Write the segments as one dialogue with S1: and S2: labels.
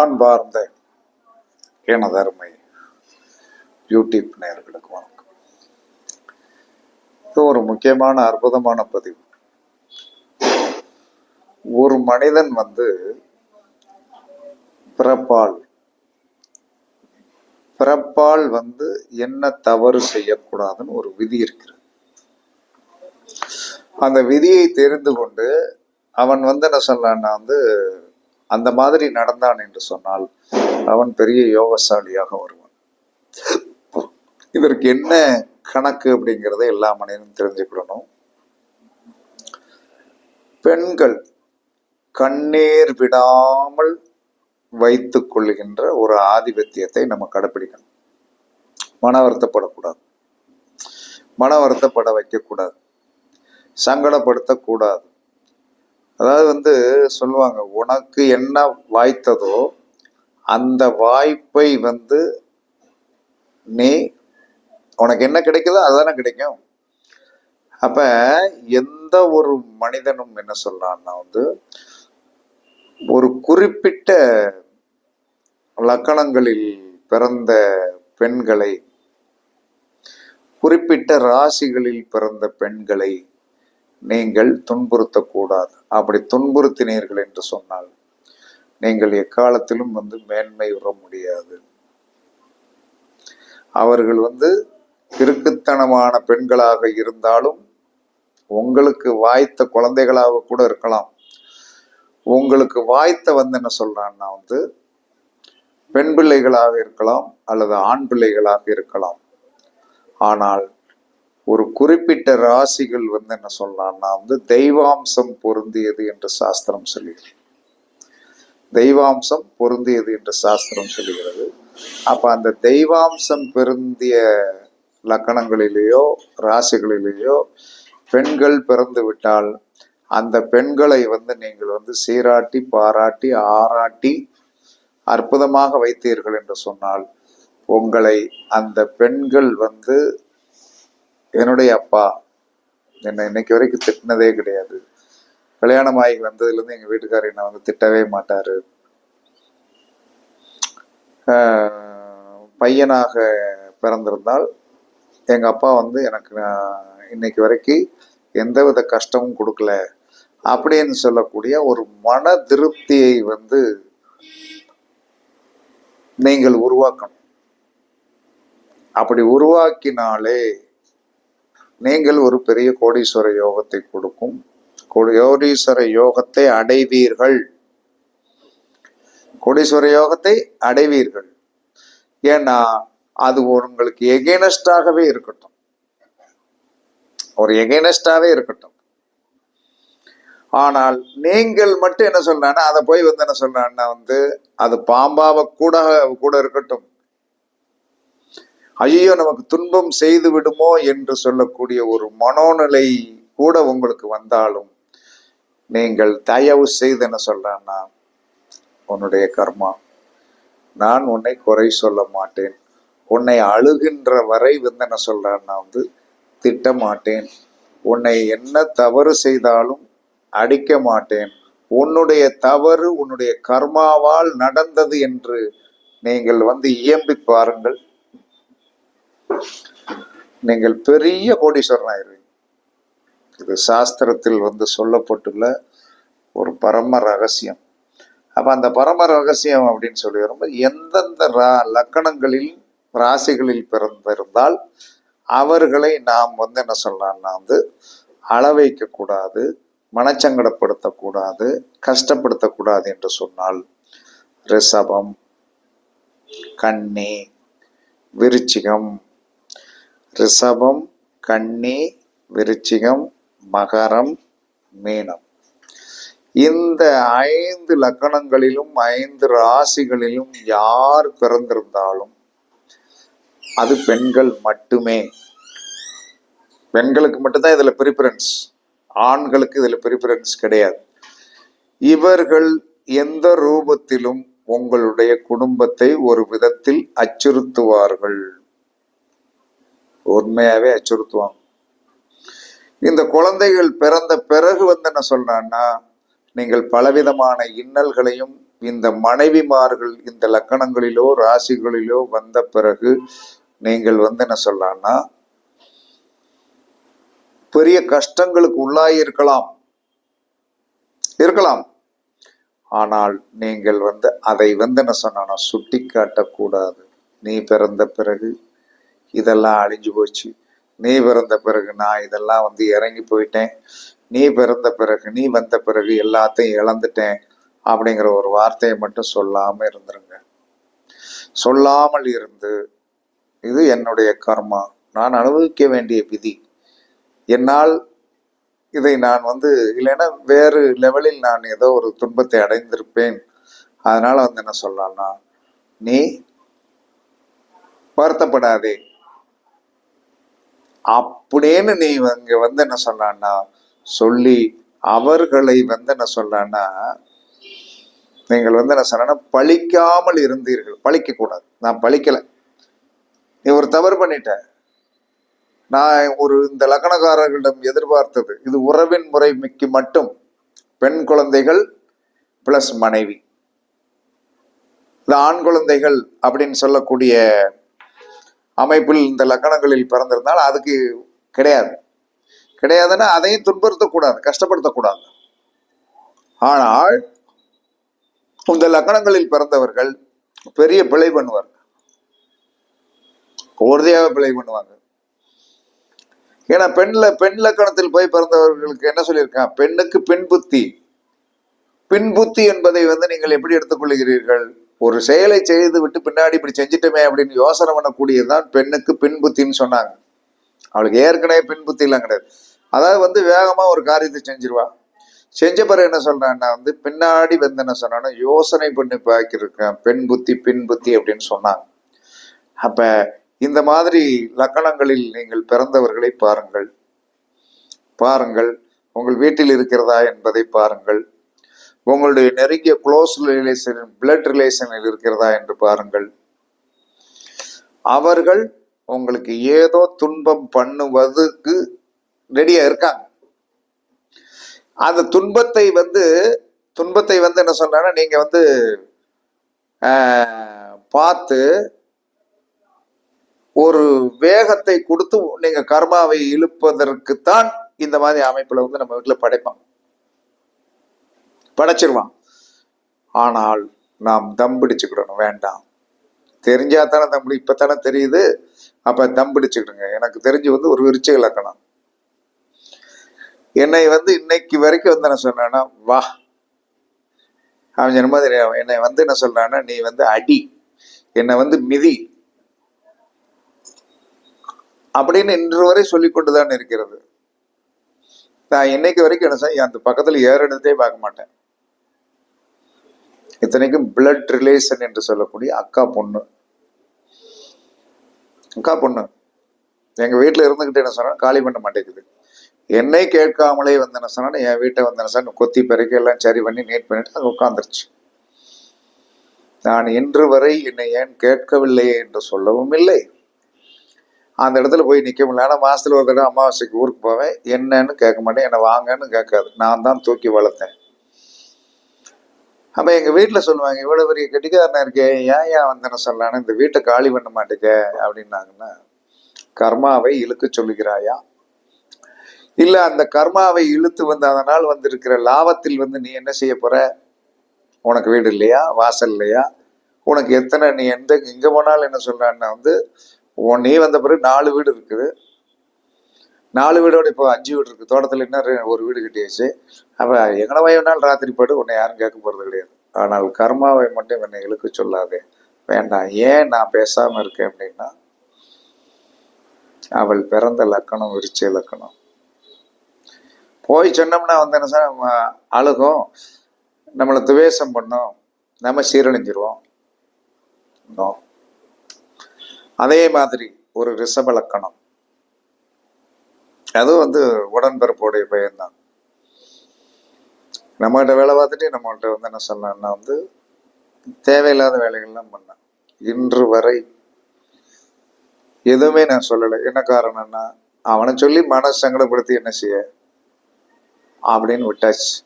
S1: அன்பார்ந்த எனதருமை யூடியூப் நேயர்களுக்கு வணக்கம். இது ஒரு முக்கியமான அற்புதமான பதிவு. ஒரு மனிதன் வந்து பிறப்பால் பிறப்பால் வந்து என்ன தவறு செய்யக்கூடாதுன்னு ஒரு விதி இருக்கிறது. அந்த விதியை தெரிந்து கொண்டு அவன் வந்து என்ன சொல்லலான்னா வந்து அந்த மாதிரி நடந்தான் என்று சொன்னால் அவன் பெரிய யோகசாலியாக வருவான். இதற்கு என்ன கணக்கு அப்படிங்கிறத எல்லா மனிதனும் தெரிஞ்சுக்கிடணும் பெண்கள் கண்ணீர் விடாமல் வைத்துக் கொள்ளுகின்ற ஒரு ஆதிபத்தியத்தை நம்ம கடைப்பிடிக்கணும். மன வருத்தப்படக்கூடாது. மன வருத்தப்பட வைக்கக்கூடாது. சங்கடப்படுத்தக்கூடாது. அதாவது வந்து சொல்லுவாங்க உனக்கு என்ன வாய்த்ததோ அந்த வாய்ப்பை வந்து நீ உனக்கு என்ன கிடைக்குதோ அதுதானே கிடைக்கும். அப்ப எந்த ஒரு மனிதனும் என்ன சொல்றான்னா வந்து ஒரு குறிப்பிட்ட லக்கணங்களில் பிறந்த பெண்களை குறிப்பிட்ட ராசிகளில் பிறந்த பெண்களை நீங்கள் துன்புறுத்தக்கூடாது. அப்படி துன்புறுத்தினீர்கள் என்று சொன்னால் நீங்கள் எக்காலத்திலும் வந்து மேன்மை உற முடியாது. அவர்கள் வந்து கிறுக்குத்தனமான பெண்களாக இருந்தாலும் உங்களுக்கு வாய்த்த குழந்தைகளாக கூட இருக்கலாம். உங்களுக்கு வாய்த்த வந்து என்ன சொல்றான்னா வந்து பெண் பிள்ளைகளாக இருக்கலாம் அல்லது ஆண் பிள்ளைகளாக இருக்கலாம். ஆனால் ஒரு குறிப்பிட்ட ராசிகள் வந்து என்ன சொல்லலாம்னா வந்து தெய்வாம்சம் பொருந்தியது என்று சாஸ்திரம் சொல்லுகிறது. தெய்வாம்சம் பொருந்தியது என்று சாஸ்திரம் சொல்லுகிறது. அப்ப அந்த தெய்வாம்சம் பொருந்திய லக்கணங்களிலேயோ ராசிகளிலேயோ பெண்கள் பிறந்து விட்டால் அந்த பெண்களை வந்து நீங்கள் வந்து சீராட்டி பாராட்டி ஆராட்டி அற்புதமாக வைத்தீர்கள் என்று சொன்னால் உங்களை அந்த பெண்கள் வந்து என்னுடைய அப்பா என்னை இன்னைக்கு வரைக்கும் திட்டினதே கிடையாது. கல்யாணம் ஆகி வந்ததுலேருந்து எங்கள் வீட்டுக்காரர் என்னை வந்து திட்டவே மாட்டார். பையனாக பிறந்திருந்தால் எங்கள் அப்பா வந்து எனக்கு இன்னைக்கு வரைக்கும் எந்தவித கஷ்டமும் கொடுக்கல அப்படின்னு சொல்லக்கூடிய ஒரு மன திருப்தியை வந்து நீங்கள் உருவாக்கணும். அப்படி உருவாக்கினாலே நீங்கள் ஒரு பெரிய கோடீஸ்வர யோகத்தை கொடுக்கும். கோடீஸ்வர யோகத்தை அடைவீர்கள். கோடீஸ்வர யோகத்தை அடைவீர்கள். ஏன்னா அது உங்களுக்கு எகெனஸ்டாகவே இருக்கட்டும். ஒரு எகெனஸ்டாவே இருக்கட்டும். ஆனால் நீங்கள் மட்டும் என்ன சொல்றாங்கன்னா அதை போய் வந்து என்ன சொல்றாங்கன்னா வந்து அது பாம்பாவை கூட கூட இருக்கட்டும். ஐயோ நமக்கு துன்பம் செய்து விடுமோ என்று சொல்லக்கூடிய ஒரு மனோநிலை கூட உங்களுக்கு வந்தாலும் நீங்கள் தயவு செய்து என்ன சொல்றேன்னா உன்னுடைய கர்மா. நான் உன்னை குறை சொல்ல மாட்டேன். உன்னை அழுகின்ற வரை வந்து என்ன சொல்றேன்னா வந்து திட்ட மாட்டேன் உன்னை என்ன தவறு செய்தாலும் அடிக்க மாட்டேன். உன்னுடைய தவறு உன்னுடைய கர்மாவால் நடந்தது என்று நீங்கள் வந்து இயம்பி பாருங்கள். நீங்கள் பெரிய கோடீஸ்வரன் ஆயிடுவீங்க இது சாஸ்திரத்தில் வந்து சொல்லப்பட்டுள்ள ஒரு பரம ரகசியம். அப்ப அந்த பரம ரகசியம் அப்படின்னு சொல்லி வரும்போது எந்தெந்த ரா லக்கணங்களில் ராசிகளில் பிறந்திருந்தால் அவர்களை நாம் வந்து என்ன சொல்லலாம்னா வந்து அளவைக்க கூடாது மனச்சங்கடப்படுத்தக்கூடாது கஷ்டப்படுத்தக்கூடாது என்று சொன்னால் ரிஷபம் கன்னி விருச்சிகம் ரிஷபம் கன்னி விருச்சிகம் மகரம் மீனம். இந்த ஐந்து லக்கணங்களிலும் ஐந்து ராசிகளிலும் யார் பிறந்திருந்தாலும் அது பெண்கள் மட்டுமே. பெண்களுக்கு மட்டும்தான் இதில் ப்ரிஃபரன்ஸ் ஆண்களுக்கு இதில் ப்ரிஃபரன்ஸ் கிடையாது. இவர்கள் எந்த ரூபத்திலும் உங்களுடைய குடும்பத்தை ஒரு விதத்தில் அச்சுறுத்துவார்கள். உண்மையாவே அச்சுறுத்துவாங்க. இந்த குழந்தைகள் பிறந்த பிறகு வந்து என்ன சொல்றான்னா நீங்கள் பலவிதமான இன்னல்களையும் இந்த மனைவிமார்கள் இந்த லக்கணங்களிலோ ராசிகளிலோ வந்த பிறகு நீங்கள் வந்து என்ன சொல்லலாம்னா பெரிய கஷ்டங்களுக்கு உள்ளாகி இருக்கலாம். இருக்கலாம். ஆனால் நீங்கள் வந்து அதை வந்து என்ன சொன்னா சுட்டி காட்டக்கூடாது நீ பிறந்த பிறகு இதெல்லாம் அழிஞ்சு போச்சு. நீ பிறந்த பிறகு நான் இதெல்லாம் வந்து இறங்கி போயிட்டேன். நீ பிறந்த பிறகு நீ வந்த பிறகு எல்லாத்தையும் இழந்துட்டேன் அப்படிங்கிற ஒரு வார்த்தையை மட்டும் சொல்லாமல் இருந்துருங்க. சொல்லாமல் இருந்து இது என்னுடைய கர்மா. நான் அனுபவிக்க வேண்டிய விதி. என்னால் இதை நான் வந்து இல்லைன்னா வேறு லெவலில் நான் ஏதோ ஒரு துன்பத்தை அடைந்திருப்பேன். அதனால் வந்து என்ன சொல்லலாம்னா நீ வருத்தப்படாதே. அப்படின்னு நீ இங்க வந்து என்ன சொன்னான்னா சொல்லி அவர்களை வந்து என்ன சொன்னான்னா நீங்கள் வந்து என்ன சொன்னா பழிக்காமல் இருந்தீர்கள். பழிக்க கூடாது. நான் பழிக்கல. நீ ஒரு தவறு பண்ணிட்ட. நான் ஒரு இந்த லக்கணக்காரர்களிடம் எதிர்பார்த்தது. இது உறவின் முறை மிக்கி மட்டும். பெண் குழந்தைகள் பிளஸ் மனைவி. இந்த ஆண் குழந்தைகள் அப்படின்னு சொல்லக்கூடிய அமைப்பில் இந்த லக்கணங்களில் பிறந்திருந்தால் அதுக்கு கிடையாது. கிடையாதுன்னா அதையும் துன்புறுத்தக்கூடாது கஷ்டப்படுத்தக்கூடாது. ஆனால் இந்த லக்கணங்களில் பிறந்தவர்கள் பெரிய பிழை பண்ணுவார்கள். உறுதியாக பிழை பண்ணுவாங்க ஏன்னா பெண்ல பெண் லக்கணத்தில் போய் பிறந்தவர்களுக்கு என்ன சொல்லியிருக்கான் பெண்ணுக்கு பின் புத்தி. பின் புத்தி என்பதை வந்து நீங்கள் எப்படி எடுத்துக்கொள்கிறீர்கள்? ஒரு செயலை செய்து விட்டு பின்னாடி இப்படி செஞ்சிட்டோமே அப்படின்னு யோசனை பண்ணக்கூடியதுதான் பெண்ணுக்கு பின்புத்தின்னு சொன்னாங்க. அவளுக்கு ஏற்கனவே பின்புத்தி கிடையாது. அதாவது வந்து வேகமா ஒரு காரியத்தை செஞ்சிருவா. செஞ்ச பிறகு என்ன சொல்றான்னா வந்து பின்னாடி வந்து என்ன சொன்னான்னா யோசனை பண்ணி பார்க்கிருக்கேன். பெண் புத்தி பின் புத்தி அப்படின்னு சொன்னாங்க. அப்ப இந்த மாதிரி லக்கணங்களில் நீங்கள் பிறந்தவர்களை பாருங்கள். பாருங்கள். உங்கள் வீட்டில் இருக்கிறதா என்பதை பாருங்கள். உங்களுடைய நெருங்கிய க்ளோஸ் ரிலேஷன் பிளட் ரிலேஷனில் இருக்கிறதா என்று பாருங்கள். அவர்கள் உங்களுக்கு ஏதோ துன்பம் பண்ணுவதுக்கு ரெடியா இருக்காங்க. அந்த துன்பத்தை வந்து துன்பத்தை வந்து என்ன சொன்னா நீங்க வந்து ஆஹ், பார்த்து ஒரு வேகத்தை கொடுத்து நீங்க கர்மாவை இழுப்பதற்குத்தான் இந்த மாதிரி அமைப்புல வந்து நம்ம வீட்டில் படைப்பான் படைச்சிருவான். ஆனால் நாம் தம் பிடிச்சுக்கிடணும். வேண்டாம். தெரிஞ்சா தானே தம்பி இப்போ தானே தெரியுது. அப்போ தம் பிடிச்சுக்கிடுங்க. எனக்கு தெரிஞ்சு வந்து ஒரு விருச்சிக இலக்கணம் என்னை வந்து இன்னைக்கு வரைக்கும் வந்து என்ன சொன்னேன்னா வா. அவன் சொன்ன மாதிரி என்னை வந்து என்ன சொல்றான்னா நீ வந்து அடி. என்னை வந்து மிதி. அப்படின்னு இன்று வரை சொல்லிக் கொண்டுதான் இருக்கிறது. நான் இன்னைக்கு வரைக்கும் என்ன செய்ய அந்த பக்கத்தில் ஏறெடுத்தே பார்க்க மாட்டேன். இத்தனைக்கும் பிளட் ரிலேஷன் என்று சொல்லக்கூடிய அக்கா பொண்ணு. அக்கா பொண்ணு. எங்கள் வீட்டில் இருந்துக்கிட்டு என்ன சொன்னால் காலி பண்ண மாட்டேங்குது. என்னை கேட்காமலே வந்து என்ன சொன்னால் என் வீட்டை வந்து என்ன சொன்னா கொத்தி பெருக்கி எல்லாம் சரி பண்ணி நீட் பண்ணிட்டு அது உட்காந்துருச்சு நான் இன்று வரை என்னை ஏன் கேட்கவில்லையே என்று சொல்லவும் இல்லை. அந்த இடத்துல போய் நிற்க முடியல. ஆனால் மாதத்தில் ஒரு தடவை அமாவாசைக்கு ஊருக்கு போவேன். என்னன்னு கேட்க மாட்டேன். என்னை வாங்கன்னு கேட்காது. நான் தான் தூக்கி வளர்த்தேன். அப்ப எங்க வீட்டுல சொல்லுவாங்க இவ்வளவு பெரிய கெட்டிக்காரனா இருக்கே ஏன் ஏன் வந்தேன்னு சொல்லான்னு? இந்த வீட்டை காலி பண்ண மாட்டேங்க அப்படின்னாங்கன்னா கர்மாவை இழுக்க சொல்லுகிறாயா? இல்ல அந்த கர்மாவை இழுத்து வந்து அதனால் வந்திருக்கிற லாபத்தில் வந்து நீ என்ன செய்ய போற? உனக்கு வீடு இல்லையா? வாசல் இல்லையா? உனக்கு எத்தனை நீ எந்த எங்கே போனாலும் என்ன சொல்றான்னா வந்து உன் நீ வந்த பிறகு நாலு வீடு இருக்குது. நாலு வீடோட இப்போ அஞ்சு வீடு இருக்குது தோட்டத்தில் இன்னும் ஒரு வீடு கட்டியாச்சு. அப்போ எங்கன வேணாலும் ராத்திரி பாடு உன்னை யாரும் கேட்க போகிறது கிடையாது. ஆனால் கர்மாவை மட்டும் என்னை இழுக்க சொல்லாதே. வேண்டாம். ஏன் நான் பேசாமல் இருக்கேன் அப்படின்னா அவள் பிறந்த லக்கணம் விரிச்ச லக்கணம். போய் சொன்னோம்னா வந்து என்ன சார் அழுகும். நம்மளை துவேஷம் பண்ணும். நம்ம சீரழிஞ்சிருவோம். அதே மாதிரி ஒரு ரிஷப லக்கணம். அதுவும் வந்து உடன்பிறப்புடைய பையன்தான். நம்மகிட்ட வேலை பார்த்துட்டு நம்மகிட்ட வந்து என்ன சொல்லலாம்னா வந்து தேவையில்லாத வேலைகள்லாம் பண்ணேன். இன்று வரை எதுவுமே நான் சொல்லலை. என்ன காரணம்னா அவனை சொல்லி மன சங்கடப்படுத்தி என்ன செய்ய? அப்படின்னு விட்டாச்சு.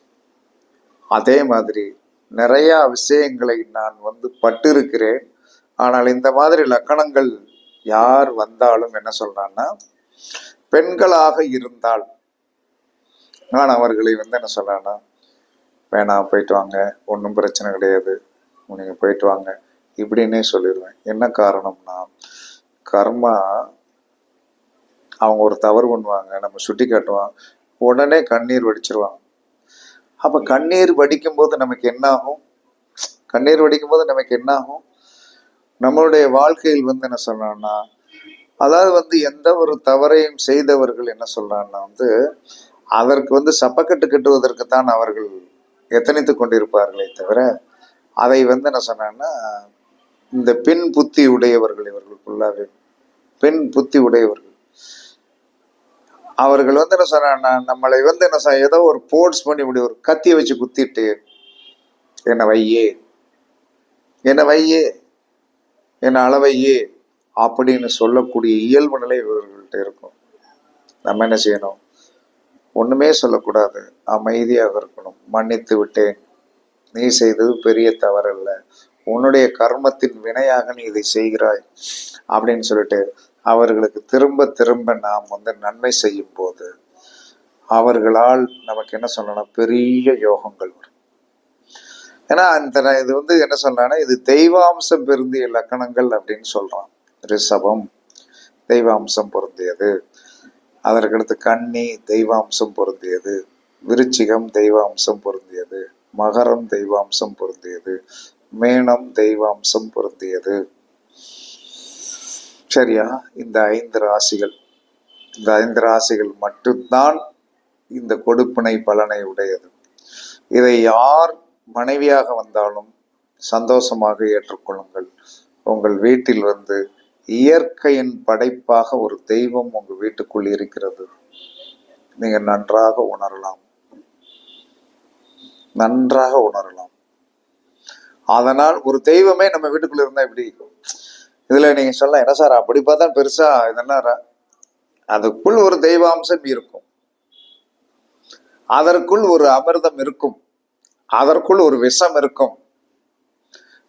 S1: அதே மாதிரி நிறைய விஷயங்களை நான் வந்து பட்டிருக்கிறேன். ஆனால் இந்த மாதிரி லக்கணங்கள் யார் வந்தாலும் என்ன சொல்றான்னா பெண்களாக இருந்தால். நான் அவர்களை வந்து என்ன சொல்றேன்னா வேணாம் போயிட்டு வாங்க ஒன்றும் பிரச்சனை கிடையாது. நீங்க போயிட்டு வாங்க. இப்படின்னே சொல்லிடுவேன். என்ன காரணம்னா கர்மா அவங்க ஒரு தவறு பண்ணுவாங்க. நம்ம சுட்டி காட்டுவோம் உடனே கண்ணீர் வடிச்சிருவாங்க. அப்ப கண்ணீர் வடிக்கும் போது நமக்கு என்ன ஆகும் கண்ணீர் வடிக்கும் போது நமக்கு என்ன ஆகும் நம்மளுடைய வாழ்க்கையில் வந்து என்ன சொல்லணும்னா அதாவது வந்து எந்த ஒரு தவறையும் செய்தவர்கள் என்ன சொல்றாங்கன்னா வந்து அதற்கு வந்து சப்பக்கட்டு கட்டுவதற்கு தான் அவர்கள் எத்தனைத்து கொண்டிருப்பார்களே தவிர அதை வந்து என்ன சொன்னான்னா இந்த பெண் புத்தி உடையவர்கள் இவர்களுக்குள்ளாவே பெண் புத்தி உடையவர்கள். அவர்கள் வந்து என்ன சொன்னா நம்மளை வந்து என்ன சொன்ன ஏதோ ஒரு போர்ட்ஸ் பண்ணி இப்படி ஒரு கத்தியை வச்சு குத்திட்டு என்ன வையே. என்ன வையே. என்ன அளவையே. அப்படின்னு சொல்லக்கூடிய இயல்பு நிலை இவர்கள்ட்ட இருக்கும். நம்ம என்ன செய்யணும்? ஒண்ணுமே சொல்லக்கூடாது. அமைதியாக இருக்கணும். மன்னித்து விட்டேன். நீ செய்தது பெரிய தவறல்ல. உன்னுடைய கர்மத்தின் வினையாக நீ இதை செய்கிறாய் அப்படின்னு சொல்லிட்டு அவர்களுக்கு திரும்ப திரும்ப நாம் வந்து நன்மை செய்யும் போது அவர்களால் நமக்கு என்ன சொல்லணும் பெரிய யோகங்கள் வரும். ஏன்னா அந்த இது வந்து என்ன சொல்றான்னா இது தெய்வாம்சம் பெருந்திய லக்கணங்கள் அப்படின்னு சொல்றான். ரிஷபம் தெய்வாம்சம் பொருந்தியது. அதற்கடுத்து கன்னி தெய்வாம்சம் பொருந்தியது. விருச்சிகம் தெய்வாம்சம் பொருந்தியது. மகரம் தெய்வாம்சம் பொருந்தியது. மேனம் தெய்வாம்சம் பொருந்தியது. சரியா? இந்த ஐந்து ராசிகள். இந்த ஐந்து ராசிகள் மட்டும்தான் இந்த கொடுப்பினை பலனை உடையது. இதை யார் மனைவியாக வந்தாலும் சந்தோஷமாக ஏற்றுக்கொள்ளுங்கள். உங்கள் வீட்டில் வந்து இயற்கையின் படைப்பாக ஒரு தெய்வம் உங்க வீட்டுக்குள் இருக்கிறது. நீங்க நன்றாக உணரலாம். நன்றாக உணரலாம். அதனால் ஒரு தெய்வமே நம்ம வீட்டுக்குள்ள இருந்தா எப்படி? இதுல நீங்க சொல்லலாம் என்ன சார் அப்படி பார்த்தா பெருசா இதெல்லாம் அதுக்குள் ஒரு தெய்வாம்சம் இருக்கும். அதற்குள் ஒரு அமிர்தம் இருக்கும். அதற்குள் ஒரு விஷம் இருக்கும்.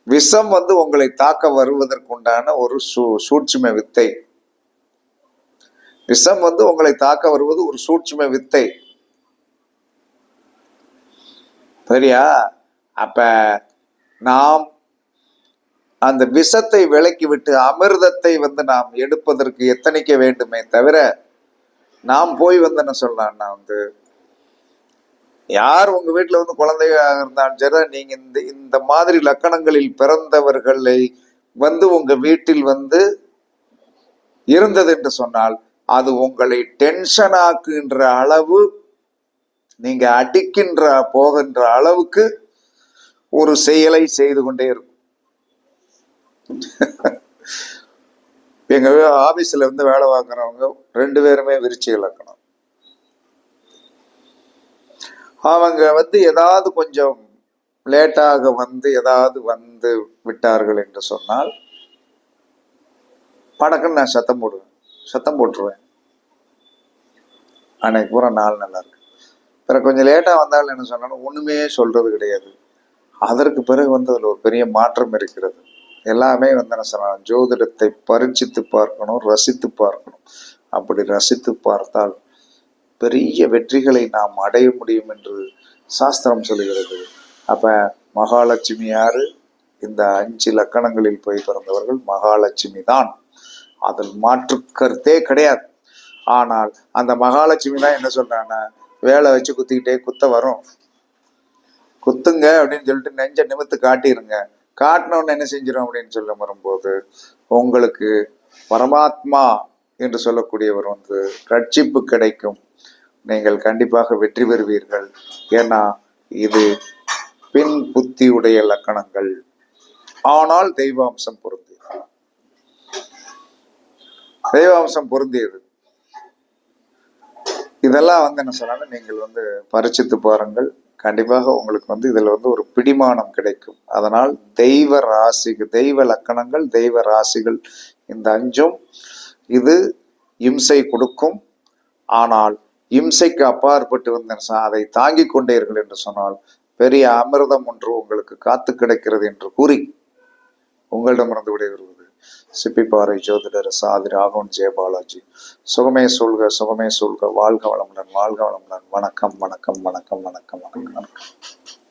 S1: விஷம் வந்து உங்களை தாக்க வருவதற்குண்டான ஒரு சூ சூட்சும வித்தை. விஷம் வந்து உங்களை தாக்க வருவது ஒரு சூட்சும வித்தை. சரியா? அப்ப நாம் அந்த விஷத்தை விலக்கி விட்டு அமிர்தத்தை வந்து நாம் எடுப்பதற்கு எத்தனைக்க வேண்டுமே தவிர நாம் போய் வந்து என்ன சொல்லலாம்னா வந்து யார் உங்க வீட்டுல வந்து குழந்தையாக இருந்தாலும் சரி நீங்க இந்த இந்த மாதிரி லக்கணங்களில் பிறந்தவர்களை வந்து உங்க வீட்டில் வந்து இருந்தது என்று சொன்னால் அது உங்களை டென்ஷன் ஆக்குகின்ற அளவு நீங்க அடிக்கின்ற போகின்ற அளவுக்கு ஒரு செயலை செய்து கொண்டே இருக்கும். எங்க ஆபீஸ்ல இருந்து வேலை வாங்குறவங்க ரெண்டு பேருமே விருச்சி இலக்கணம் அவங்க வந்து ஏதாவது கொஞ்சம் லேட்டாக வந்து ஏதாவது வந்து விட்டார்கள் என்று சொன்னால் படக்குன்னு நான் சத்தம் போடுவேன். சத்தம் போட்டுருவேன். அன்னைக்கு பூரா நாள் நல்லா இருக்கு. பிறகு கொஞ்சம் லேட்டாக வந்தாலும் என்ன சொன்னாலும் ஒன்றுமே சொல்கிறது கிடையாது. அதற்கு பிறகு வந்து அதில் ஒரு பெரிய மாற்றம் இருக்கிறது. எல்லாமே வந்து என்ன சொன்னாலும் ஜோதிடத்தை பரீட்சித்து பார்க்கணும் ரசித்து பார்க்கணும். அப்படி ரசித்து பார்த்தால் பெரிய வெற்றிகளை நாம் அடைய முடியும் என்று சாஸ்திரம் சொல்லுகிறது அப்ப மகாலட்சுமி யாரு? இந்த அஞ்சு லக்கணங்களில் போய் பிறந்தவர்கள் மகாலட்சுமி தான். அதில் மாற்று கருத்தே கிடையாது. ஆனால் அந்த மகாலட்சுமி தான் என்ன சொல்றாங்கன்னா வேலை வச்சு குத்திக்கிட்டே குத்த வரும். குத்துங்க அப்படின்னு சொல்லிட்டு நெஞ்ச நிமித்து காட்டிருங்க. காட்டினோன்னு என்ன செஞ்சிடும் அப்படின்னு சொல்ல வரும்போது உங்களுக்கு பரமாத்மா என்று சொல்லக்கூடியவர் வந்து ரட்சிப்பு கிடைக்கும். நீங்கள் கண்டிப்பாக வெற்றி பெறுவீர்கள். ஏன்னா இது பின் புத்தியுடைய லக்கணங்கள். ஆனால் தெய்வாம்சம் பொருந்தியது. தெய்வாம்சம் பொருந்தியது. இதெல்லாம் வந்து என்ன சொன்னாலும் நீங்கள் வந்து பரிச்சித்து பாருங்கள். கண்டிப்பாக உங்களுக்கு வந்து இதுல வந்து ஒரு பிடிமானம் கிடைக்கும். அதனால் தெய்வ ராசிக்கு தெய்வ லக்கணங்கள் தெய்வ ராசிகள் இந்த அஞ்சும் இது இம்சை கொடுக்கும். ஆனால் இம்சைக்கு அப்பாற்பட்டு வந்தேன் சார் அதை தாங்கி கொண்டீர்கள் என்று சொன்னால் பெரிய அமிர்தம் ஒன்று உங்களுக்கு காத்து கிடைக்கிறது என்று கூறி உங்களிடமிருந்து விடைபெறுவது. சிப்பிப்பாறை ஜோதிடர் சாதி ராகவன் ஜெயபாலாஜி சுகமே சொல்க சுகமே சொல்க. வாழ்க வளமுடன் வாழ்க வளமுடன். வணக்கம் வணக்கம் வணக்கம் வணக்கம் வணக்கம் வணக்கம்.